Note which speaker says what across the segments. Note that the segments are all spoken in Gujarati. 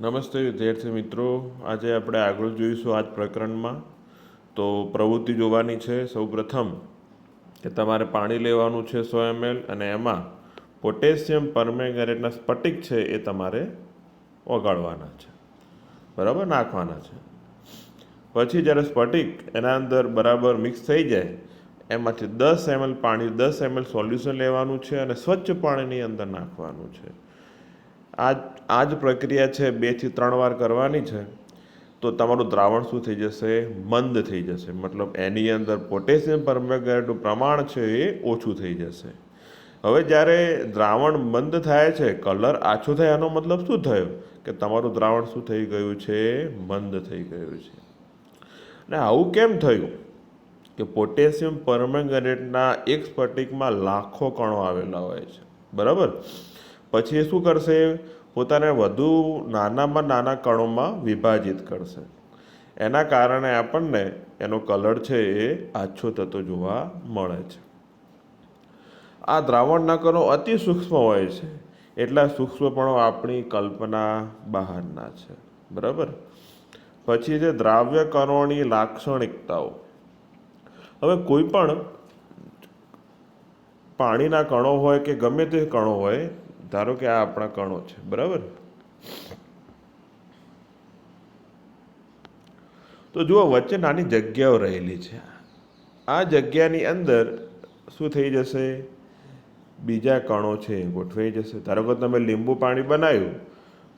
Speaker 1: નમસ્તે વિદ્યાર્થી મિત્રો. આજે આપણે આગળ જોઈશું આ જ પ્રકરણમાં. તો પ્રવૃત્તિ જોવાની છે. સૌપ્રથમ કે તમારે પાણી લેવાનું છે સો એમએલ અને એમાં પોટેશિયમ પરમેંગનેટના સ્ફટિક છે એ તમારે ઓગાળવાના છે. બરાબર? નાખવાના છે. પછી જ્યારે સ્ફટિક એના અંદર બરાબર મિક્સ થઈ જાય, એમાંથી દસ એમએલ પાણી, દસ એમએલ સોલ્યુશન લેવાનું છે અને સ્વચ્છ પાણીની અંદર નાખવાનું છે. આ આ જ પ્રક્રિયા છે બેથી ત્રણ વાર કરવાની છે, તો તમારું દ્રાવણ શું થઈ જશે? મંદ થઈ જશે. મતલબ એની અંદર પોટેશિયમ પરમેંગનેટનું પ્રમાણ છે એ ઓછું થઈ જશે. હવે જ્યારે દ્રાવણ મંદ થાય છે, કલર આછો થાય એનો મતલબ શું થયો? કે તમારું દ્રાવણ શું થઈ ગયું છે? મંદ થઈ ગયું છે. અને આવું કેમ થયું? કે પોટેશિયમ પરમેંગનેટના એક સ્ફટિકમાં લાખો કણો આવેલા હોય છે. બરાબર? પછી એ શું કરશે? પોતાને વધુ નાનામાં નાના કણોમાં વિભાજિત કરશે. એના કારણે આપણને એનો કલર છે એ આછો થતો જોવા મળે છે. આ દ્રાવણના કણો અતિ સૂક્ષ્મ હોય છે. એટલા સૂક્ષ્મપણો આપણી કલ્પના બહારના છે. બરાબર? પછી છે દ્રાવ્ય કણોની લાક્ષણિકતાઓ. હવે કોઈ પણ પાણીના કણો હોય કે ગમે તે કણો હોય ધારો કે આ આપણા કણો છે, બરાબર? તો જુઓ, વચ્ચે નાની જગ્યાઓ રહેલી છે. આ જગ્યાની અંદર શું થઈ જશે? બીજા કણો છે ગોઠવાઈ જશે. ધારો કે તમે લીંબુ પાણી બનાવ્યું,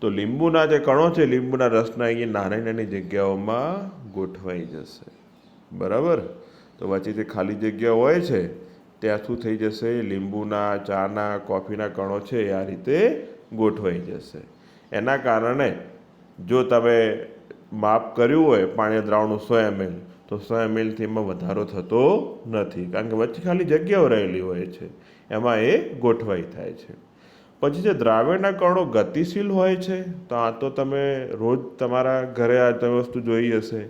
Speaker 1: તો લીંબુના જે કણો છે, લીંબુના રસના અહીંયા નાની નાની જગ્યાઓમાં ગોઠવાઈ જશે. બરાબર? તો વચ્ચે જે ખાલી જગ્યા હોય છે ત્યાં શું થઈ જશે, લીંબુના, ચાના, કોફીના કણો છે આ રીતે ગોઠવાઈ જશે. એના કારણે જો તમે માપ કર્યું હોય પાણી દ્રાવણનું સો એમએલ, તો સો એમએલથી એમાં વધારો થતો નથી, કારણ કે વચ્ચે ખાલી જગ્યાઓ રહેલી હોય છે, એમાં એ ગોઠવાઈ થાય છે. પછી જે દ્રાવણના કણો ગતિશીલ હોય છે, તો આ તો તમે રોજ તમારા ઘરે આ તમે વસ્તુ જોઈ હશે,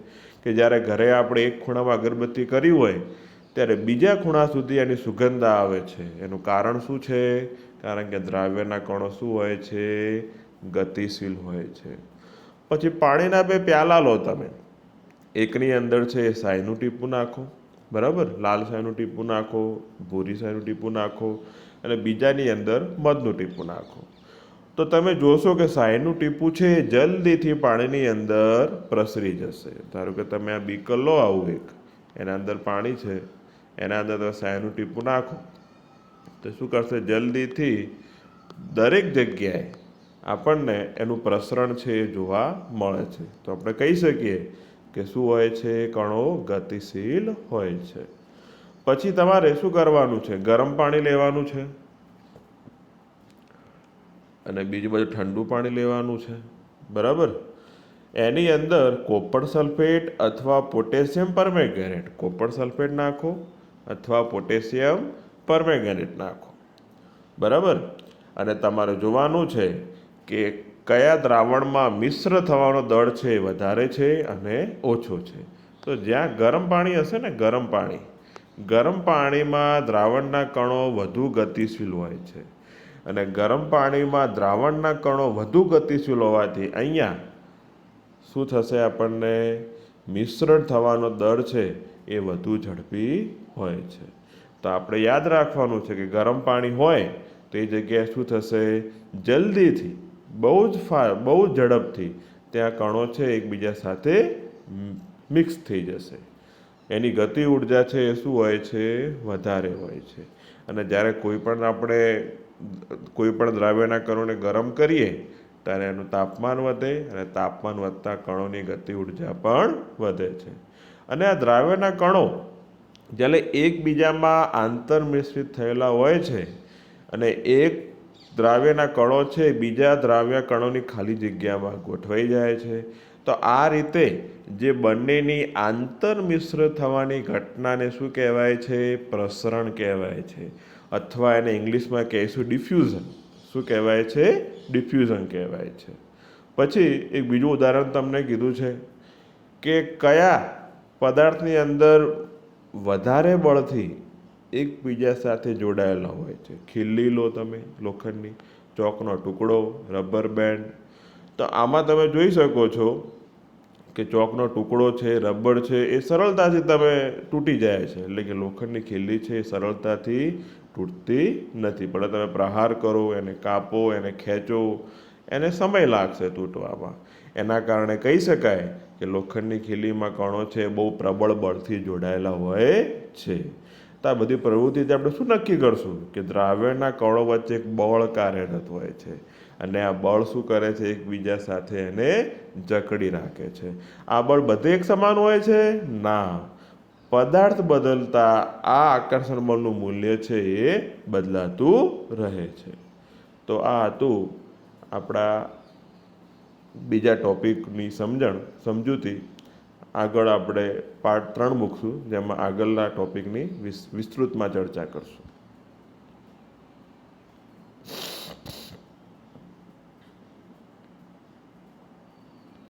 Speaker 1: કે જ્યારે ઘરે આપણે એક ખૂણામાં અગરબત્તી કરી હોય ત્યારે બીજા ખૂણા સુધી એની સુગંધ આવે છે. એનું કારણ શું છે? કારણ કે દ્રાવ્યના કણો શું હોય છે? ગતિશીલ હોય છે. પછી પાણીના બે પ્યાલા લો તમે. એકની અંદર છે સાયનું ટીપું નાખો, બરાબર? લાલ સાયનું ટીપું નાખો, ભૂરી સાયનું ટીપું નાખો, અને બીજાની અંદર મધનું ટીપું નાખો. તો તમે જોશો કે સાયનું ટીપું છે એ જલ્દીથી પાણીની અંદર પ્રસરી જશે. ધારો કે તમે આ બીકર લો આવું એક. એના અંદર પાણી છે. એના અંદર તમે સાયનું ટીપું નાખો. તો શું કરશે? જલ્દીથી દરેક જગ્યાએ આપણને એનું પ્રસરણ છે એ જોવા મળે છે. તો આપણે કહી શકીએ કે શું હોય છે? કણો ગતિશીલ હોય છે. પછી તમારે શું કરવાનું છે? ગરમ પાણી લેવાનું છે. અને બીજું બધું ઠંડુ પાણી લેવાનું છે. બરાબર? એની અંદર કોપર સલ્ફેટ અથવા પોટેશિયમ પરમેંગનેટ કોપર સલ્ફેટ નાખો. અથવા પોટેશિયમ પરમેંગનેટ નાખો. બરાબર? અને તમારે જોવાનું છે કે કયા દ્રાવણમાં મિશ્ર થવાનો દર છે એ વધારે છે અને ઓછો છે. તો જ્યાં ગરમ પાણી હશે ને ગરમ પાણી. ગરમ પાણીમાં દ્રાવણના કણો વધુ ગતિશીલ હોય છે. અને ગરમ પાણીમાં દ્રાવણના કણો વધુ ગતિશીલ હોવાથી અહીંયા શું થશે આપણને? મિશ્રણ થવાનો દર છે એ વધુ ઝડપી હોય છે. તો આપણે યાદ રાખવાનું છે કે ગરમ પાણી હોય તો એ જગ્યાએ શું થશે? જલ્દીથી, બહુ જ ફા, બહુ ઝડપથી ત્યાં કણો છે એકબીજા સાથે મિક્સ થઈ જશે. એની ગતિ ઊર્જા છે એ શું હોય છે? વધારે હોય છે. અને જ્યારે કોઈ પણ આપણે, કોઈ પણ દ્રાવ્યના કણોને ગરમ કરીએ, ત્યારે એનું તાપમાન વધે અને તાપમાન વધતા કણોની ગતિ ઊર્જા પણ વધે છે. અને આ દ્રાવ્યના કણો જ્યારે એકબીજામાં આંતરમિશ્રિત થયેલા હોય છે અને એક દ્રાવ્યના કણો છે, બીજા દ્રાવ્ય કણોની ખાલી જગ્યામાં ગોઠવાઈ જાય છે, તો આ રીતે જે બંનેની આંતરમિશ્ર થવાની ઘટનાને શું કહેવાય છે? પ્રસરણ કહેવાય છે. અથવા એને ઇંગ્લિશમાં કહીશું ડિફ્યુઝન શું કહેવાય છે? ડિફ્યુઝન કહેવાય છે. પછી એક બીજું ઉદાહરણ તમને કીધું છે કે કયા પદાર્થની અંદર વધારે બળથી એકબીજા સાથે જોડાયેલા હોય છે. ખીલ્લી લો તમે લોખંડની, ચોકનો ટુકડો, રબર બેન્ડ. તો આમાં તમે જોઈ શકો છો કે ચોકનો ટુકડો છે, રબર છે, એ સરળતાથી તમે તૂટી જાય છે. એટલે કે લોખંડની ખીલ્લી છે એ સરળતાથી તૂટતી નથી. પણ તમે પ્રહાર કરો, એને કાપો, એને ખેંચો, એને સમય લાગશે તૂટવામાં. એના કારણે કહી શકાય કે લોખંડની ખીલીમાં કણો છે બહુ પ્રબળ બળથી જોડાયેલા હોય છે. તો આ બધી પ્રવૃત્તિથી આપણે શું નક્કી કરશું? કે દ્રાવ્યના કણો વચ્ચે એક બળ કાર્યરત હોય છે. અને આ બળ શું કરે છે? એકબીજા સાથે એને જકડી રાખે છે. આ બળ બધે એક સમાન હોય છે? ના. પદાર્થ બદલતા આ આકર્ષણ બળનું મૂલ્ય છે, એ બદલાતું રહે છે. તો આ હતું આપણા બીજા ટોપિકની સમજણ, સમજૂતી આગળ આપણે પાર્ટ ત્રણ મૂકશું, જેમાં આગળના ટોપિકની વિસ, વિસ્તૃતમાં ચર્ચા કરશું.